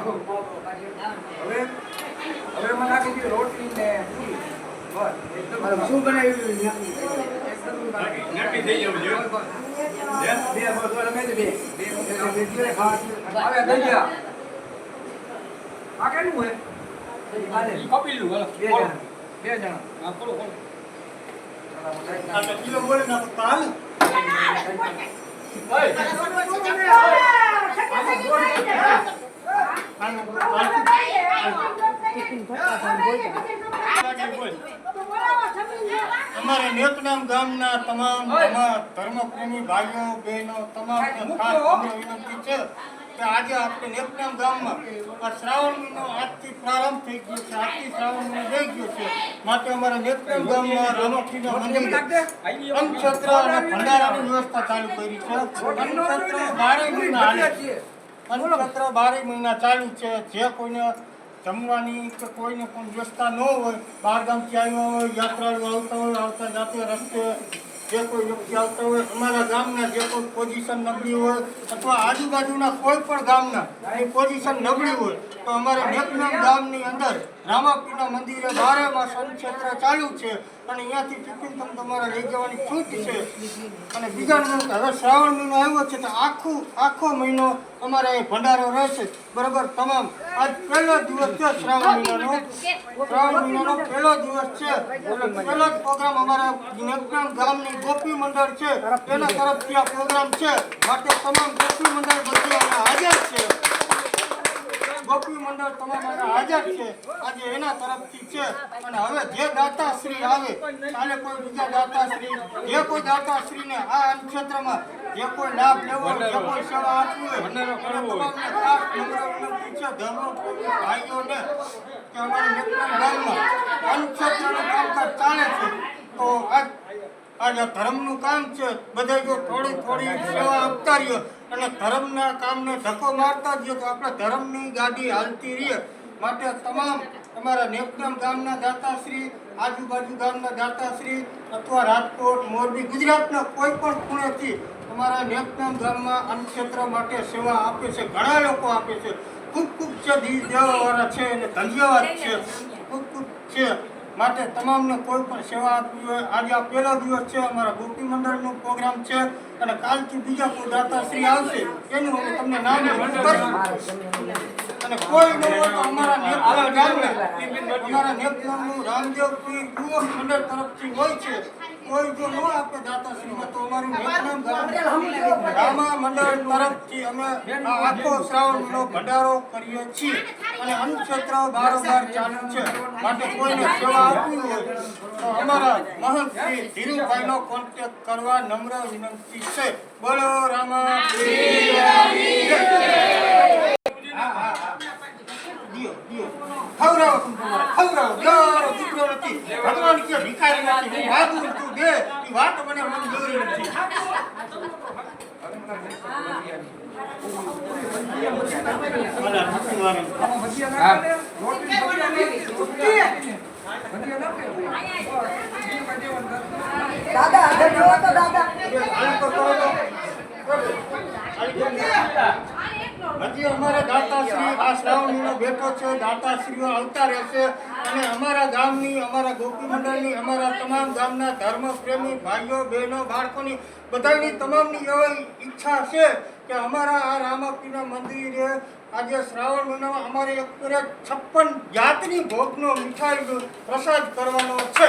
યાર. હવે હવે મને લાગે છે રોટલી ને બસ, શું બનાવ્યું નક્કી થઈ જવું જોઈએ. બે. આ જણા. કિલો બોલે ના તો કાલ ઓય, અમારા નેતનામ આજથી પ્રારંભ થઈ ગયો છે, આજથી શ્રાવણ મહિનો થઈ ગયો છે. માટે અમારા નેતનામ ગામમાં રામોખીના મંદિરે અને ભંડારાની વ્યવસ્થા ચાલુ કરી છે. પંચક્ષેત્ર બારે મહિના ચાલુ છે. જે કોઈને જમવાની કે કોઈને પણ વ્યવસ્થા ન હોય બહાર ગામથી આવ્યા હોય યાત્રાળુ આવતા હોય આવતા જાતે રસ્તે જે કોઈ વ્યક્તિ આવતા હોય અમારા ગામના જે કોઈ પોઝિશન નબળી હોય અથવા આજુબાજુના કોઈ પણ ગામના એ પોઝિશન નબળી હોય તો અમારે મેઘનામ ગામની અંદર રામાપીના મંદિરે બારે માસ ક્ષેત્ર ચાલુ છે અને અહીંયાથી ટિફિન તમે તમારે લઈ જવાની છૂટ છે. અને બીજા હવે શ્રાવણ મહિનો આવ્યો છે તો આખું, આખો મહિનો અમારે અહીં ભંડારો રહેશે. બરાબર, તમામ. આજ પહેલો દિવસ છે શ્રાવણ મહિનાનો. શ્રાવણ મહિનાનો પહેલો દિવસ છે. એટલે પહેલો જ પ્રોગ્રામ અમારા મેઘનામ ગામની ગોપી મંડળ છે. તેના તરફથી આ પ્રોગ્રામ છે. માટે તમામ ગોપી મંડળ બધી હાજર છે. ગોપી મંડળ તમારા હાજર છે. આજે એના તરફથી છે. અને હવે જે દાતાશ્રી આવે કાલે કોઈ બીજા દાતાશ્રી જે કોઈ દાતાશ્રીને આ ક્ષેત્રમાં જે કોઈ લાભ લેવો જે કોઈ સેવા આપવી હોય ખાસ વિનંતી છે ધર્મપ્રેમી ભાઈઓને કે અમારા નેત્રંગ ગામમાં અન્નક્ષેત્રનું કામકાજ ચાલે છે. તો આજ આજે ધર્મનું કામ છે બધા જો થોડી થોડી સેવા આપતા રહ્યો અને ધર્મના કામને ધક્કો મારતા જ તો આપણે ધર્મની ગાડી હાલતી રહીએ. માટે તમામ અમારા નેપનામ ગામના દાતાશ્રી, આજુબાજુ ગામના દાતાશ્રી અથવા રાજકોટ, મોરબી, ગુજરાતના કોઈ પણ ખૂણેથી અમારા નેપનામ ગામમાં અન્નક્ષેત્ર માટે સેવા આપે છે, ઘણા લોકો આપે છે. ખૂબ ખૂબ છે દી દેવાવાળા છે અને ધન્યવાદ છે. ખૂબ ખૂબ છે. માટે તમામને કોઈ પણ સેવા આપવી હોય, આજે આ પહેલો દિવસ છે, અમારા ગોપી મંડળનો પ્રોગ્રામ છે અને કાલથી બીજા કોઈ દાતાશ્રી આવશે, એનું અમે તમને નામ અને કોઈ ન તો અમારા નેપનામ ગામના અમારા નેપનામનું રામદેવ યુવક મંડળ તરફથી હોય છે. કોઈ જો ન આપે દાતાશ્રીમાં, તો અમારું ગામ રામા મંડળ તરફથી અમે આખો શ્રાવણનો ભંડારો કરીએ છીએ અને અન્નક્ષેત્ર બારોબાર ચાલુ છે માટે કોઈને સેવા આપવી હોય અમારા મહંત શ્રી ધીરુભાઈનો કોન્ટેક્ટ કરવા નમ્ર વિનંતી છે બોલો રામા ખવડાવો ખવડાવો નથી ભગવાન કે ભિખારી નથી હું માગું તું દે ઈ વાત મને દોરી નથી. એ. દાદા આગળ જોવો તો દાદા હજી અમારા દાતાશ્રી આ શ્રાવણ બેઠો છે, દાતાશ્રીઓ આવતા રહેશે અને અમારા ગામની, અમારા ગોપી મંડળની, અમારા તમામ ગામના ધર્મ પ્રેમી ભાઈઓ, બહેનો, બાળકોની બધાની તમામની એવી ઈચ્છા છે કે અમારા આ રામાપીના મંદિરે આજે શ્રાવણ મહિનામાં અમારે એક છપ્પન જાતની ભોગનો મીઠાઈનો પ્રસાદ કરવાનો છે.